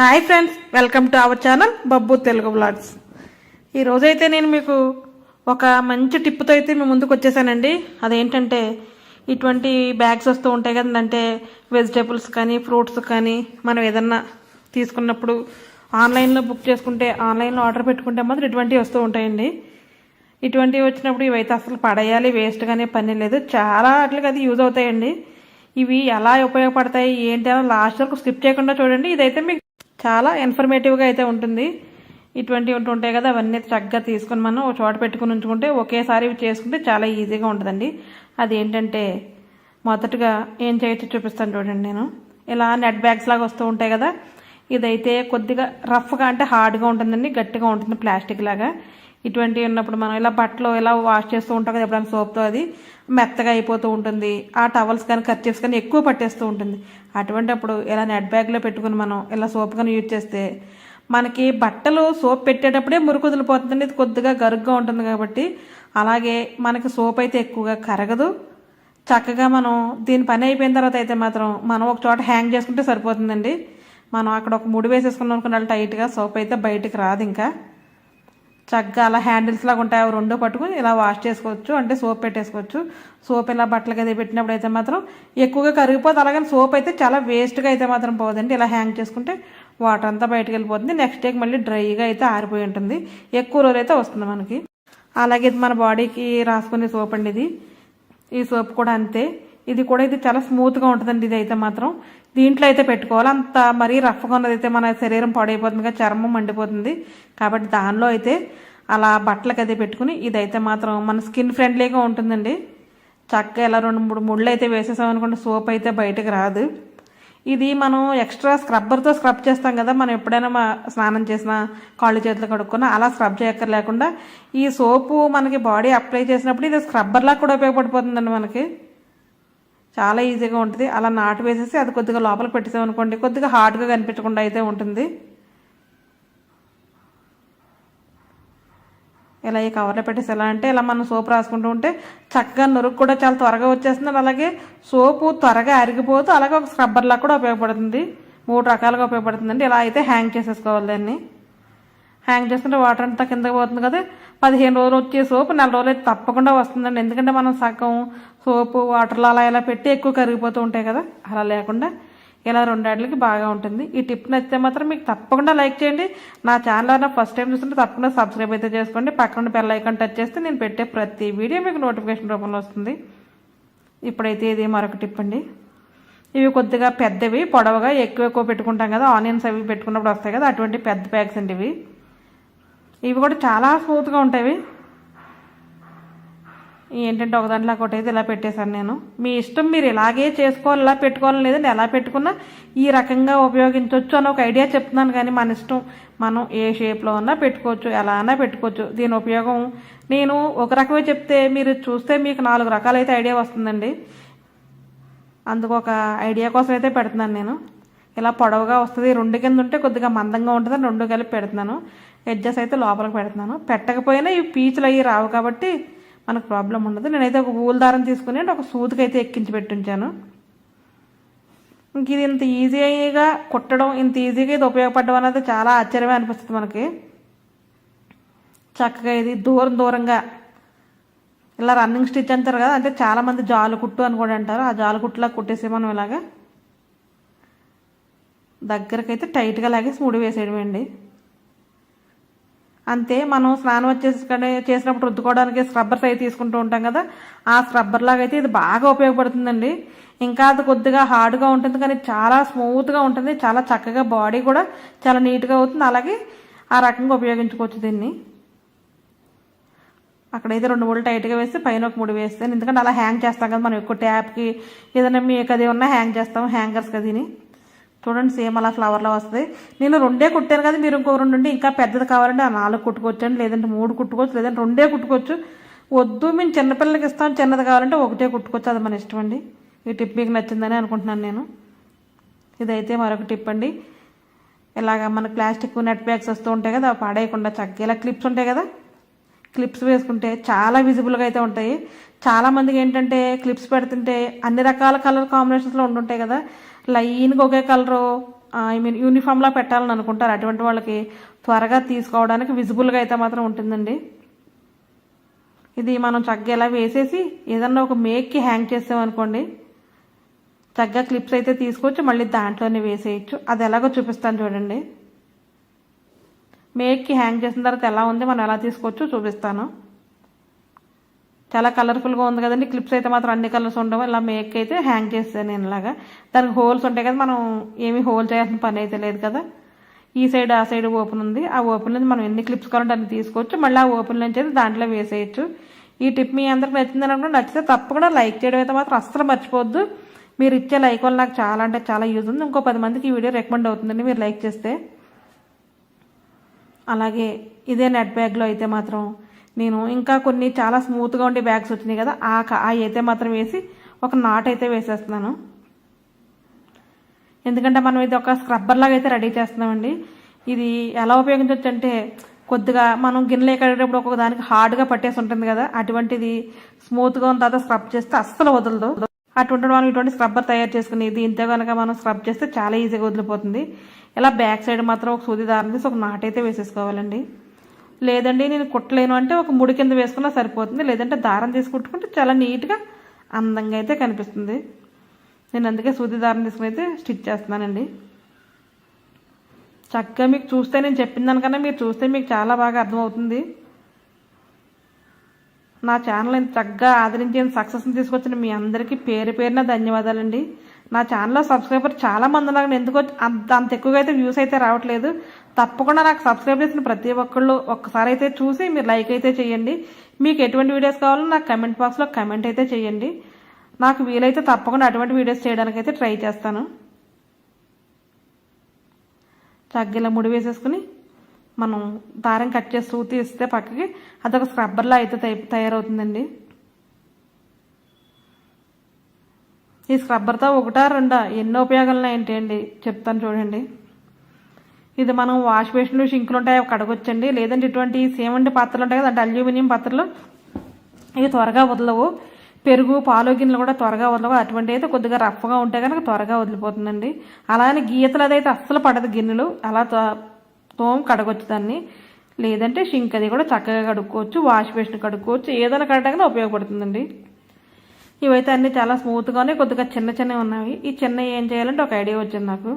Hi friends welcome to our channel Babbu Telugu blogs ఈరోజైతే నేను మీకు ఒక మంచి టిప్తో అయితే మీ ముందుకు వచ్చేసానండి. అదేంటంటే ఇటువంటి బ్యాగ్స్ వస్తూ ఉంటాయి కదంటే వెజిటేబుల్స్ కానీ ఫ్రూట్స్ కానీ మనం ఏదన్నా తీసుకున్నప్పుడు ఆన్లైన్లో బుక్ చేసుకుంటే ఆన్లైన్లో ఆర్డర్ పెట్టుకుంటే మాత్రం ఇటువంటివి వస్తూ ఉంటాయండి. ఇటువంటివి వచ్చినప్పుడు ఇవైతే అసలు పడేయాలి వేస్ట్ కానీ పని లేదు. చాలా వాటికి అది యూజ్ అవుతాయండి. ఇవి ఎలా ఉపయోగపడతాయి ఏంటి అని లాస్ట్ వరకు స్కిప్ చేయకుండా చూడండి. ఇదైతే మీకు చాలా ఇన్ఫర్మేటివ్గా అయితే ఉంటుంది. ఇటువంటివి ఉంటుంటాయి కదా అవన్నీ చక్కగా తీసుకుని మనం ఒక చోట పెట్టుకుని ఉంచుకుంటే ఒకేసారి చేసుకుంటే చాలా ఈజీగా ఉంటుందండి. అది ఏంటంటే మొదటగా ఏం చేయొచ్చో చూపిస్తాను చూడండి నేను. ఇలా నెట్ బ్యాగ్స్ లాగా వస్తూ ఉంటాయి కదా ఇదైతే కొద్దిగా రఫ్గా అంటే హార్డ్గా ఉంటుందండి గట్టిగా ఉంటుంది ప్లాస్టిక్ లాగా. ఇటువంటివి ఉన్నప్పుడు మనం ఇలా బట్టలు ఇలా వాష్ చేస్తూ ఉంటాం కదా ఎప్పుడైనా సోప్తో అది మెత్తగా అయిపోతూ ఉంటుంది. ఆ టవల్స్ కానీ కర్చీఫ్స్ కానీ ఎక్కువ పట్టేస్తూ ఉంటుంది. అటువంటి అప్పుడు ఇలా నెట్ బ్యాగ్లో పెట్టుకుని మనం ఇలా సోప్ కానీ యూజ్ చేస్తే మనకి బట్టలు సోప్ పెట్టేటప్పుడే మురికి వదిలిపోతుందండి ఇది కొద్దిగా గరుగ్గా ఉంటుంది కాబట్టి అలాగే మనకి సోప్ అయితే ఎక్కువగా కరగదు. చక్కగా మనం దీని పని అయిపోయిన తర్వాత అయితే మాత్రం మనం ఒక చోట హ్యాంగ్ చేసుకుంటే సరిపోతుందండి. మనం అక్కడ ఒక ముడి వేసేసుకున్నాం అనుకున్న టైట్గా సోప్ అయితే బయటకు రాదు ఇంకా. చక్కగా అలా హ్యాండిల్స్ లాగా ఉంటాయి. అవి రెండు పట్టుకుని ఇలా వాష్ చేసుకోవచ్చు. అంటే సోప్ పెట్టేసుకోవచ్చు. సోప్ ఇలా బట్టలకి అది పెట్టినప్పుడు అయితే మాత్రం ఎక్కువగా కరిగిపోతుంది అలాగే సోప్ అయితే చాలా వేస్ట్గా అయితే మాత్రం పోదండి. ఇలా హ్యాంగ్ చేసుకుంటే వాటర్ అంతా బయటకు వెళ్ళిపోతుంది. నెక్స్ట్ డేకి మళ్ళీ డ్రైగా అయితే ఆరిపోయి ఉంటుంది. ఎక్కువ రోజులు అయితే వస్తుంది మనకి. అలాగే ఇది మన బాడీకి రాసుకునే సోప్ అండి ఇది. ఈ సోప్ కూడా అంతే. ఇది కూడా ఇది చాలా స్మూత్గా ఉంటుందండి ఇది అయితే మాత్రం. దీంట్లో అయితే పెట్టుకోవాలి. అంత మరీ రఫ్గా ఉన్నది అయితే మన శరీరం పాడైపోతుంది కదా చర్మం మండిపోతుంది. కాబట్టి దానిలో అయితే అలా బట్టలకు అది పెట్టుకుని ఇదైతే మాత్రం మన స్కిన్ ఫ్రెండ్లీగా ఉంటుందండి. చక్కగా ఇలా రెండు మూడు ముళ్ళు అయితే వేసేసాం అనుకుంటే సోప్ అయితే బయటకు రాదు. ఇది మనం ఎక్స్ట్రా స్క్రబ్బర్తో స్క్రబ్ చేస్తాం కదా మనం ఎప్పుడైనా మా స్నానం చేసినా కాళ్ళు చేతులు కడుక్కున్నా అలా స్క్రబ్ చేయక్కర్ లేకుండా ఈ సోపు మనకి బాడీ అప్లై చేసినప్పుడు ఇది స్క్రబ్బర్లా కూడా ఉపయోగపడిపోతుందండి మనకి. చాలా ఈజీగా ఉంటుంది. అలా నాటు వేసేసి అది కొద్దిగా లోపల పెట్టేసామనుకోండి కొద్దిగా హార్డ్గా కనిపించకుండా అయితే ఉంటుంది. ఇలా ఈ కవర్లో పెట్టేసి ఎలా అంటే ఇలా మనం సోప్ రాసుకుంటూ ఉంటే చక్కగా నురుగు కూడా చాలా త్వరగా వచ్చేస్తుంది. అలాగే సోపు త్వరగా అరిగిపోతూ అలాగే ఒక స్క్రబ్బర్లా కూడా ఉపయోగపడుతుంది. మూడు రకాలుగా ఉపయోగపడుతుందండి. ఇలా అయితే హ్యాంగ్ చేసేసుకోవాలి దాన్ని. హ్యాంగ్ చేసుకుంటే వాటర్ అంతా కిందకి పోతుంది కదా. పదిహేను రోజులు వచ్చే సోపు నెల రోజులు అయితే తప్పకుండా వస్తుందండి. ఎందుకంటే మనం సగం సోపు వాటర్లో అలా ఇలా పెట్టి ఎక్కువ కరిగిపోతూ ఉంటాయి కదా అలా లేకుండా ఇలా రెండాటికి బాగా ఉంటుంది. ఈ టిప్ నచ్చితే మాత్రం మీకు తప్పకుండా లైక్ చేయండి. నా ఛానల్ అయినా ఫస్ట్ టైం చూస్తుంటే తప్పకుండా సబ్స్క్రైబ్ అయితే చేసుకోండి. పక్కన బెల్ ఐకాన్ టచ్ చేస్తే నేను పెట్టే ప్రతి వీడియో మీకు నోటిఫికేషన్ రూపంలో వస్తుంది. ఇప్పుడైతే ఇది మరొక టిప్ అండి. ఇవి కొద్దిగా పెద్దవి పొడవుగా ఎక్కువ ఎక్కువ పెట్టుకుంటాం కదా ఆనియన్స్ అవి పెట్టుకున్నప్పుడు వస్తాయి కదా అటువంటి పెద్ద ప్యాక్స్ అండి ఇవి. ఇవి కూడా చాలా స్మూత్గా ఉంటాయి. ఏంటంటే ఒక దాంట్లో ఒకటి అయితే ఇలా పెట్టేశాను నేను. మీ ఇష్టం మీరు ఇలాగే చేసుకోవాలి ఇలా పెట్టుకోవాలి లేదంటే ఎలా పెట్టుకున్నా ఈ రకంగా ఉపయోగించవచ్చు అని ఒక ఐడియా చెప్తున్నాను కానీ మన ఇష్టం మనం ఏ షేప్లో ఉన్నా పెట్టుకోవచ్చు ఎలా అయినా పెట్టుకోవచ్చు. దీని ఉపయోగం నేను ఒక రకమే చెప్తే మీరు చూస్తే మీకు నాలుగు రకాలైతే ఐడియా వస్తుందండి. అందుకు ఒక ఐడియా కోసం అయితే పెడుతున్నాను నేను. ఇలా పొడవుగా వస్తుంది రెండు కింద ఉంటే కొద్దిగా మందంగా ఉంటుంది రెండు కలిపి పెడుతున్నాను. ఎడ్జెస్ అయితే లోపలికి పెడుతున్నాను. పెట్టకపోయినా ఈ పీచులు అవి రావు కాబట్టి మనకు ప్రాబ్లం ఉండదు. నేనైతే ఒక ఊలు దారం తీసుకుని ఒక సూదికి అయితే ఎక్కించి పెట్టుంచాను. ఇంక ఇది ఇంత ఈజీగా కుట్టడం ఇంత ఈజీగా ఇది ఉపయోగపడడం అనేది చాలా ఆశ్చర్యమే అనిపిస్తుంది మనకి. చక్కగా ఇది దూరం దూరంగా ఇలా రన్నింగ్ స్టిచ్ అంటారు కదా అంటే చాలామంది జాలు కుట్టు అని కూడా అంటారు. ఆ జాలు కుట్టులా కుట్టేసి మనం ఇలాగా దగ్గరకైతే టైట్గా లాగేసి ముడి వేసేయడమేండి. అంతే మనం స్నానం వచ్చేసి చేసినప్పుడు రుద్దుకోవడానికి స్క్రబ్బర్స్ అవి తీసుకుంటూ ఉంటాం కదా ఆ స్క్రబ్బర్ లాగా అయితే ఇది బాగా ఉపయోగపడుతుందండి. ఇంకా అది కొద్దిగా హార్డ్గా ఉంటుంది కానీ చాలా స్మూత్గా ఉంటుంది చాలా చక్కగా బాడీ కూడా చాలా నీట్గా అవుతుంది. అలాగే ఆ రకంగా ఉపయోగించుకోవచ్చు దీన్ని. అక్కడైతే రెండు మూడు టైట్గా వేస్తే పైన ఒక మూడు వేస్తాను. ఎందుకంటే అలా హ్యాంగ్ చేస్తాం కదా మనం ఎక్కువ ట్యాప్కి ఏదైనా మీకు అది ఉన్నా హ్యాంగ్ చేస్తాం హ్యాంగర్స్ కదిని చూడండి సేమ్ అలా ఫ్లవర్లో వస్తుంది. నేను రెండే కుట్టాను కదా మీరు ఇంకో రెండు ఉంటే ఇంకా పెద్దది కావాలంటే ఆ నాలుగు కుట్టుకోవచ్చు లేదంటే మూడు కుట్టుకోవచ్చు లేదంటే రెండే కుట్టుకోవచ్చు. వద్దు మేము చిన్నపిల్లలకి ఇస్తాం చిన్నది కావాలంటే ఒకటే కుట్టుకోవచ్చు అది మన ఇష్టం అండి. ఈ టిప్ మీకు నచ్చిందని అనుకుంటున్నాను నేను. ఇదైతే మరొక టిప్ అండి. ఇలాగ మన ప్లాస్టిక్ నెట్ బ్యాగ్స్ వస్తూ ఉంటాయి కదా పాడేయకుండా చక్కగా ఇలా క్లిప్స్ ఉంటాయి కదా. క్లిప్స్ వేసుకుంటే చాలా విజిబుల్గా అయితే ఉంటాయి. చాలా మందికి ఏంటంటే క్లిప్స్ పెడుతుంటే అన్ని రకాల కలర్ కాంబినేషన్స్లో ఉండుంటాయి కదా. లైన్గా ఒకే కలరు ఐ మీన్ యూనిఫామ్లా పెట్టాలని అనుకుంటారు. అటువంటి వాళ్ళకి త్వరగా తీసుకోవడానికి విజిబుల్గా అయితే మాత్రం ఉంటుందండి. ఇది మనం చక్కగా ఇలా వేసేసి ఏదన్నా ఒక మేక్కి హ్యాంగ్ చేసామనుకోండి చక్కగా క్లిప్స్ అయితే తీసుకొచ్చి మళ్ళీ దాంట్లోనే వేసేయచ్చు. అది ఎలాగో చూపిస్తాను చూడండి. మేక్కి హ్యాంగ్ చేసిన తర్వాత ఎలా ఉంది మనం ఎలా తీసుకోవచ్చు చూపిస్తాను. చాలా కలర్ఫుల్గా ఉంది కదండి. క్లిప్స్ అయితే మాత్రం అన్ని కలర్స్ ఉండవు. ఇలా మేక్ అయితే హ్యాంగ్ చేస్తాను నేను ఇలాగా. దానికి హోల్స్ ఉంటాయి కదా మనం ఏమీ హోల్ చేయాల్సిన పని అయితే లేదు కదా. ఈ సైడ్ ఆ సైడ్ ఓపెన్ ఉంది. ఆ ఓపెన్ నుంచి మనం ఎన్ని క్లిప్స్ కావాలంటే అన్ని తీసుకోవచ్చు. మళ్ళీ ఆ ఓపెన్ నుంచి అయితే దాంట్లో వేసేయచ్చు. ఈ టిప్ మీ అందరికి నచ్చింది అనుకుంటే నచ్చితే తప్పకుండా లైక్ చేయడం అయితే మాత్రం అస్సలు మర్చిపోవద్దు. మీరు ఇచ్చే లైక్ వల్ల నాకు చాలా అంటే చాలా యూజ్ ఉంది. ఇంకో పది మందికి ఈ వీడియో రికమెండ్ అవుతుందండి మీరు లైక్ చేస్తే. అలాగే ఇదే నెట్ బ్యాగ్లో అయితే మాత్రం నేను ఇంకా కొన్ని చాలా స్మూత్గా ఉండే బ్యాగ్స్ వచ్చినాయి కదా ఆ క- అయితే మాత్రం వేసి ఒక నాట్ అయితే వేసేస్తున్నాను. ఎందుకంటే మనం ఇది ఒక స్క్రబ్బర్ లాగా అయితే రెడీ చేస్తున్నామండి. ఇది ఎలా ఉపయోగించవచ్చు అంటే కొద్దిగా మనం గిన్నెలు కడిగేటప్పుడు ఒక్కొక్క దానికి హార్డ్గా పట్టేసి ఉంటుంది కదా అటువంటిది స్మూత్గా ఉన్న తర్వాత స్క్రబ్ చేస్తే అస్సలు వదలదు. అటువంటి మనం ఇటువంటి స్క్రబ్బర్ తయారు చేసుకుని దీంతో కనుక మనం స్క్రబ్ చేస్తే చాలా ఈజీగా వదిలిపోతుంది. ఇలా బ్యాక్ సైడ్ మాత్రం ఒక సూది దారం తీసి ఒక నాట్ అయితే వేసేసుకోవాలండి. లేదండి నేను కుట్టలేను అంటే ఒక ముడి కింద వేసుకున్నా సరిపోతుంది లేదంటే దారం తీసుకుంటుకుంటే చాలా నీట్గా అందంగా అయితే కనిపిస్తుంది. నేను అందుకే సూది దారం తీసుకుని అయితే స్టిచ్ చేస్తున్నానండి. చక్కగా మీకు చూస్తే నేను చెప్పిన దానికన్నా మీరు చూస్తే మీకు చాలా బాగా అర్థమవుతుంది. నా ఛానల్ ఇంత చక్కగా ఆదరించి సక్సెస్ని తీసుకొచ్చిన మీ అందరికీ పేరు పేరున ధన్యవాదాలండి. నా ఛానల్లో సబ్స్క్రైబర్ చాలా మంది ఉన్నారు ఎందుకు అంత అంత ఎక్కువగా అయితే వ్యూస్ అయితే రావట్లేదు. తప్పకుండా నాకు సబ్స్క్రైబ్ చేసిన ప్రతి ఒక్కళ్ళు ఒక్కసారి అయితే చూసి మీరు లైక్ అయితే చేయండి. మీకు ఎటువంటి వీడియోస్ కావాలో నాకు కమెంట్ బాక్స్లో కమెంట్ అయితే చేయండి. నాకు వీలైతే తప్పకుండా అటువంటి వీడియోస్ చేయడానికి అయితే ట్రై చేస్తాను. చగ్గిలా ముడి వేసేసుకుని మనం దారం కట్ చేసి సూతి ఇస్తే పక్కకి అదొక స్క్రబ్బర్లా అయితే తయారవుతుందండి. ఈ స్క్రబ్బర్తో ఒకటా రెండా? ఎన్నో ఉపయోగాలు ఉన్నాయి ఏంటి అండి చెప్తాను చూడండి. ఇది మనం వాష్ బేసిన్లు షింకులు ఉంటాయి అవి కడగొచ్చండి. లేదంటే ఇటువంటి సేమంటి పాత్రలు ఉంటాయి కదా అంటే అల్యూమినియం పాత్రలు. ఇవి త్వరగా వదలవు. పెరుగు పాలు గిన్నెలు కూడా త్వరగా వదలవు. అటువంటి అయితే కొద్దిగా రఫ్గా ఉంటే కనుక త్వరగా వదిలిపోతుందండి. అలానే గీతలు అదైతే అస్సలు పడదు గిన్నెలు. అలా తోం కడగొచ్చు దాన్ని. లేదంటే షింక్ అది కూడా చక్కగా కడుక్కోవచ్చు వాష్ బేసిన్ కడుక్కోవచ్చు. ఏదైనా కడటానికి ఉపయోగపడుతుందండి. ఇవైతే అన్నీ చాలా స్మూత్గానే కొద్దిగా చిన్న చిన్నవి ఉన్నాయి ఈ చిన్నవి ఏం చేయాలంటే ఒక ఐడియా వచ్చింది నాకు.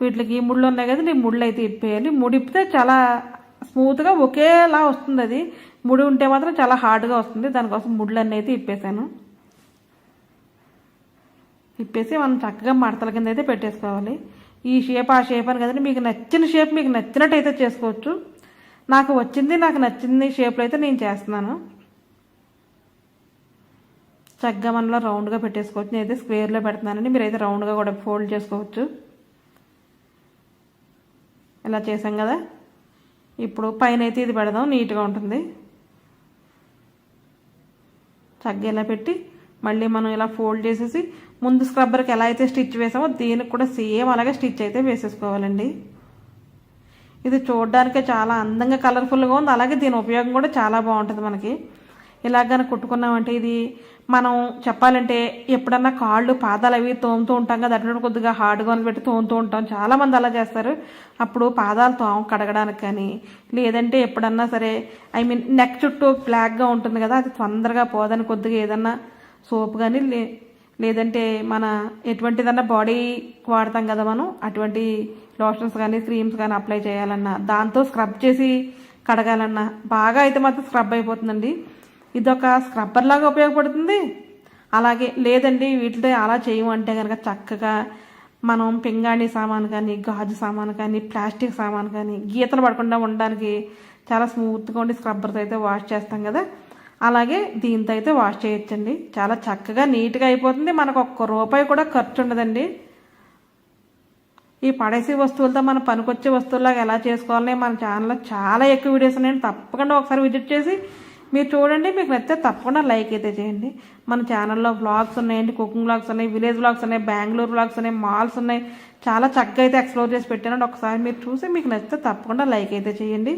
వీటికి ఈ ముళ్ళు ఉన్నాయి కదండి ఈ ముళ్ళు అయితే ఇప్పేయాలి ముడి చాలా స్మూత్గా ఒకేలా వస్తుంది అది. ముడి ఉంటే మాత్రం చాలా హార్డ్గా వస్తుంది. దానికోసం ముళ్ళు అన్నీ అయితే ఇప్పేసాను ఇప్పేసి మనం చక్కగా మడతల కింద అయితే పెట్టేసుకోవాలి. ఈ షేప్ ఆ షేప్ అని కదండి మీకు నచ్చిన షేప్ మీకు నచ్చినట్టు అయితే చేసుకోవచ్చు. నాకు వచ్చింది నాకు నచ్చింది షేప్లో అయితే నేను చేస్తున్నాను. చక్కగా మనలో రౌండ్గా పెట్టేసుకోవచ్చు. నేనైతే స్క్వేర్లో పెడుతున్నానండి. మీరైతే రౌండ్గా కూడా ఫోల్డ్ చేసుకోవచ్చు. ఇలా చేసాం కదా. ఇప్పుడు పైన అయితే ఇది పెడదాం నీట్గా ఉంటుంది. చక్కగా ఇలా పెట్టి మళ్ళీ మనం ఇలా ఫోల్డ్ చేసేసి ముందు స్క్రబ్బర్కి ఎలా అయితే స్టిచ్ వేసామో దీనికి కూడా సేమ్ అలాగే స్టిచ్ అయితే వేసేసుకోవాలండి. ఇది చూడడానికే చాలా అందంగా కలర్ఫుల్గా ఉంది. అలాగే దీని ఉపయోగం కూడా చాలా బాగుంటుంది మనకి. ఇలాగ కుట్టుకున్నామంటే ఇది మనం చెప్పాలంటే ఎప్పుడన్నా కాళ్ళు పాదాలు అవి తోముతూ ఉంటాం కదా అటువంటి కొద్దిగా హార్డ్గా పెట్టి తోముతూ ఉంటాం. చాలామంది అలా చేస్తారు. అప్పుడు పాదాలు తోము కడగడానికి కానీ లేదంటే ఎప్పుడన్నా సరే ఐ మీన్ నెక్ చుట్టూ బ్లాక్గా ఉంటుంది కదా అది తొందరగా పోదని కొద్దిగా ఏదన్నా సోప్ కానీ లే లేదంటే మన ఎటువంటిదన్నా బాడీ వాడతాం కదా మనం అటువంటి లోషన్స్ కానీ క్రీమ్స్ కానీ అప్లై చేయాలన్నా దాంతో స్క్రబ్ చేసి కడగాలన్నా బాగా అయితే మాత్రం స్క్రబ్ అయిపోతుందండి. ఇదొక స్క్రబ్బర్ లాగా ఉపయోగపడుతుంది. అలాగే లేదండి వీటితో అలా చేయమంటే కనుక చక్కగా మనం పింగాణి సామాన్ కానీ గాజు సామాన్ కానీ ప్లాస్టిక్ సామాన్ కానీ గీతలు పడకుండా ఉండడానికి చాలా స్మూత్గా ఉండి స్క్రబ్బర్తో అయితే వాష్ చేస్తాం కదా. అలాగే దీంతో అయితే వాష్ చేయొచ్చండి. చాలా చక్కగా నీట్గా అయిపోతుంది. మనకు ఒక్క రూపాయి కూడా ఖర్చు ఉండదండి. ఈ పడేసే వస్తువులతో మన పనికొచ్చే వస్తువులాగా ఎలా చేసుకోవాలని మన ఛానల్లో చాలా ఎక్కువ వీడియోస్ ఉన్నాయండి తప్పకుండా ఒకసారి విజిట్ చేసి మీరు చూడండి మీకు నచ్చితే తప్పకుండా లైక్ అయితే చేయండి. మన ఛానల్లో బ్లాగ్స్ ఉన్నాయండి కుకింగ్ బ్లాగ్స్ ఉన్నాయి విలేజ్ బ్లాగ్స్ ఉన్నాయి బెంగళూరు వ్లాగ్స్ ఉన్నాయి మాల్స్ ఉన్నాయి. చాలా చక్కగా అయితే ఎక్స్ప్లోర్ చేసి పెట్టానండి ఒకసారి మీరు చూసి మీకు నచ్చితే తప్పకుండా లైక్ అయితే చేయండి.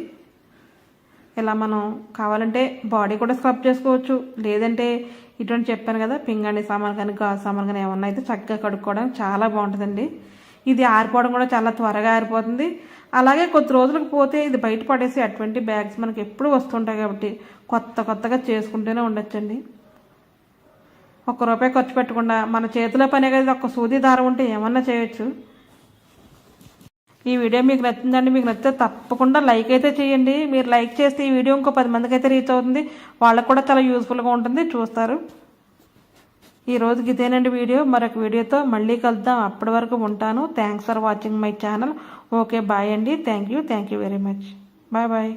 ఇలా మనం కావాలంటే బాడీ కూడా స్క్రబ్ చేసుకోవచ్చు. లేదంటే ఇటువంటి చెప్పాను కదా పింగాణి సామాన్ కానీ గాజు సామాన్ కానీ ఏమన్నా అయితే చక్కగా కడుక్కోవడానికి చాలా బాగుంటుందండి. ఇది ఆరిపోవడం కూడా చాలా త్వరగా ఆరిపోతుంది. అలాగే కొద్ది రోజులకు పోతే ఇది బయట పడేసి అటువంటి బ్యాగ్స్ మనకి ఎప్పుడు వస్తుంటాయి కాబట్టి కొత్త కొత్తగా చేసుకుంటూనే ఉండొచ్చండి. ఒక్క రూపాయి ఖర్చు పెట్టకుండా మన చేతిలో పనే కదా ఒక్క సూది దారం ఉంటే ఏమన్నా చేయొచ్చు. ఈ వీడియో మీకు నచ్చిందండి మీకు నచ్చితే తప్పకుండా లైక్ అయితే చేయండి. మీరు లైక్ చేస్తే ఈ వీడియో ఇంకో పది మందికి అయితే రీచ్ అవుతుంది. వాళ్ళకు కూడా చాలా యూస్ఫుల్గా ఉంటుంది. చూస్తారు. ఈ రోజుకి ఇదేనండి వీడియో. మరొక వీడియోతో మళ్ళీ కలుద్దాం. అప్పటి వరకు ఉంటాను. Thanks for watching my channel okay bye అండి. Thank you thank you very much bye bye